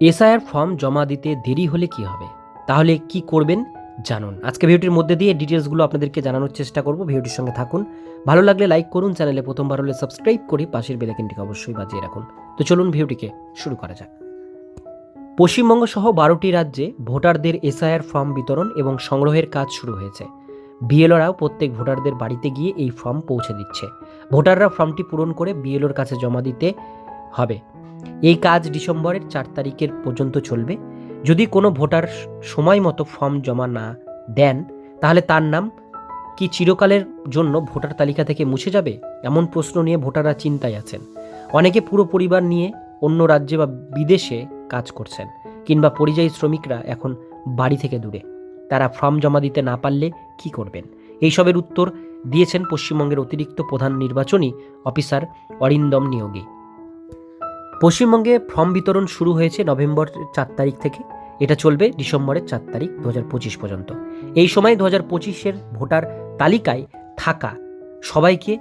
SIR form জমা দিতে দেরি হলে কি হবে? তাহলে কি করবেন? জানুন। আজকে ভিডিওটির মধ্যে দিয়ে ডিটেলসগুলো আপনাদেরকে জানানোর চেষ্টা করব। ভিডিওটির সঙ্গে থাকুন। ভালো লাগলে লাইক করুন, চ্যানেলে প্রথমবার হলে সাবস্ক্রাইব করে পাশের বেলাইকনটিকে অবশ্যই বাজিয়ে রাখুন। তো চলুন ভিডিওটিকে শুরু করা যাক। পশ্চিমবঙ্গ সহ বারোটি রাজ্যে ভোটারদের এসআইআর ফর্ম বিতরণ এবং সংগ্রহের কাজ শুরু হয়েছে। বিএলওরাও প্রত্যেক ভোটারদের বাড়িতে গিয়ে এই ফর্ম পৌঁছে দিচ্ছে। ভোটাররা ফর্মটি পূরণ করে বিএলওর কাছে জমা দিতে হবে। এই কাজ ডিসেম্বরের চার তারিখের পর্যন্ত চলবে। যদি কোনো ভোটার সময় মতো ফর্ম জমা না দেন, তাহলে তার নাম কি চিরকালের জন্য ভোটার তালিকা থেকে মুছে যাবে? এমন প্রশ্ন নিয়ে ভোটাররা চিন্তায় আছেন। অনেকে পুরো পরিবার নিয়ে অন্য রাজ্যে বা বিদেশে কাজ করছেন কিংবা পরিযায়ী শ্রমিকরা এখন বাড়ি থেকে দূরে। তারা ফর্ম জমা দিতে না পারলে কি করবেন? এইসবের উত্তর দিয়েছেন পশ্চিমবঙ্গের অতিরিক্ত প্রধান নির্বাচনী অফিসার অরিন্দম নিয়োগী। পশ্চিমবঙ্গে ফর্ম বিতরণ শুরু হয়েছে নভেম্বর চার তারিখ থেকে। এটা চলবে ডিসেম্বরের চার তারিখ দু হাজার পঁচিশ পর্যন্ত। এই সময় দু হাজার পঁচিশের ভোটার তালিকায় থাকা সবাইকে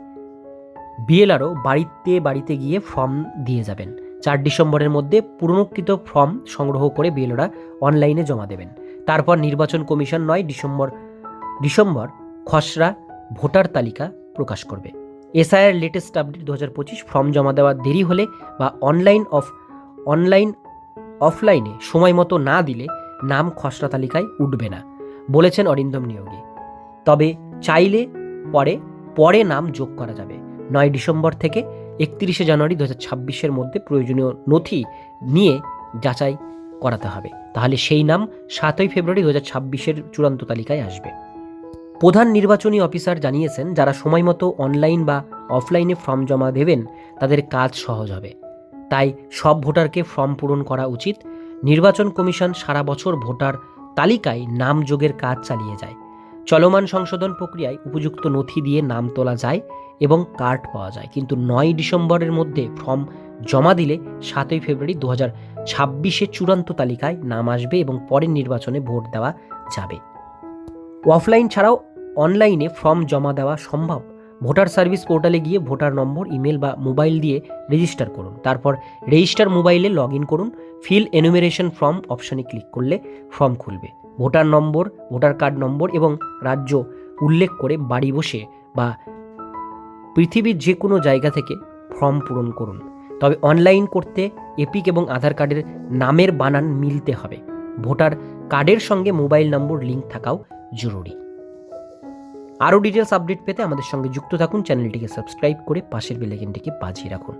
বিএলআরও বাড়িতে বাড়িতে গিয়ে ফর্ম দিয়ে যাবেন। চার ডিসেম্বরের মধ্যে পুনরুক্ত ফর্ম সংগ্রহ করে বিএলওরা অনলাইনে জমা দেবেন। তারপর নির্বাচন কমিশন নয় ডিসেম্বর ডিসেম্বর খসড়া ভোটার তালিকা প্রকাশ করবে। এসআইআর লেটেস্ট আপডেট দু হাজার পঁচিশ ফর্ম জমা দেওয়া দেরি হলে বা অনলাইন অফ অনলাইন অফলাইনে সময় মতো না দিলে নাম খসড়া তালিকায় উঠবে না, বলেছেন অরিন্দম নিয়োগী। তবে চাইলে পরে পরে নাম যোগ করা যাবে। নয় ডিসেম্বর থেকে একত্রিশে জানুয়ারি দু হাজার ছাব্বিশের মধ্যে প্রয়োজনীয় নথি নিয়ে যাচাই করাতে হবে। তাহলে সেই নাম সাতই ফেব্রুয়ারি দু হাজার ছাব্বিশের চূড়ান্ত তালিকায় আসবে। প্রধান নির্বাচনী অফিসার জানিয়েছেন, যারা সময় মতো অনলাইন বা অফলাইনে ফর্ম জমা দেবেন, তাদের কাজ সহজ হবে। তাই সব ভোটারকে ফর্ম পূরণ করা উচিত। নির্বাচন কমিশন সারা বছর ভোটার তালিকায় নাম যোগের কাজ চালিয়ে যায়। চলমান সংশোধন প্রক্রিয়ায় উপযুক্ত নথি দিয়ে নাম তোলা যায় এবং কার্ড পাওয়া যায়। কিন্তু নয় ডিসেম্বরের মধ্যে ফর্ম জমা দিলে সাতই ফেব্রুয়ারি দু হাজার ছাব্বিশে চূড়ান্ত তালিকায় নাম আসবে এবং পরের নির্বাচনে ভোট দেওয়া যাবে। অফলাইন ছাড়াও অনলাইনে ফর্ম জমা দেওয়া সম্ভব? ভোটার সার্ভিস পোর্টালে গিয়ে ভোটার নম্বর, ইমেল বা মোবাইল দিয়ে রেজিস্টার করুন। তারপর রেজিস্টার মোবাইলে লগ ইন করুন। ফিল এনুমেরেশন ফর্ম অপশানে ক্লিক করলে ফর্ম খুলবে। Voter number, voter card number এবং রাজ্য উল্লেখ করে বাড়ি বসে বা পৃথিবীর যে কোনো জায়গা থেকে ফর্ম পূরণ করুন। তবে অনলাইন করতে এপিক এবং আধার কার্ডের নামের বানান মিলতে হবে। ভোটার কার্ডের সঙ্গে মোবাইল নম্বর লিঙ্ক থাকাও জরুরি। আরও ডিটেলস আপডেট পেতে আমাদের সঙ্গে যুক্ত থাকুন। চ্যানেলটিকে সাবস্ক্রাইব করে পাশের বেলাইকনটিকে বাজিয়ে রাখুন।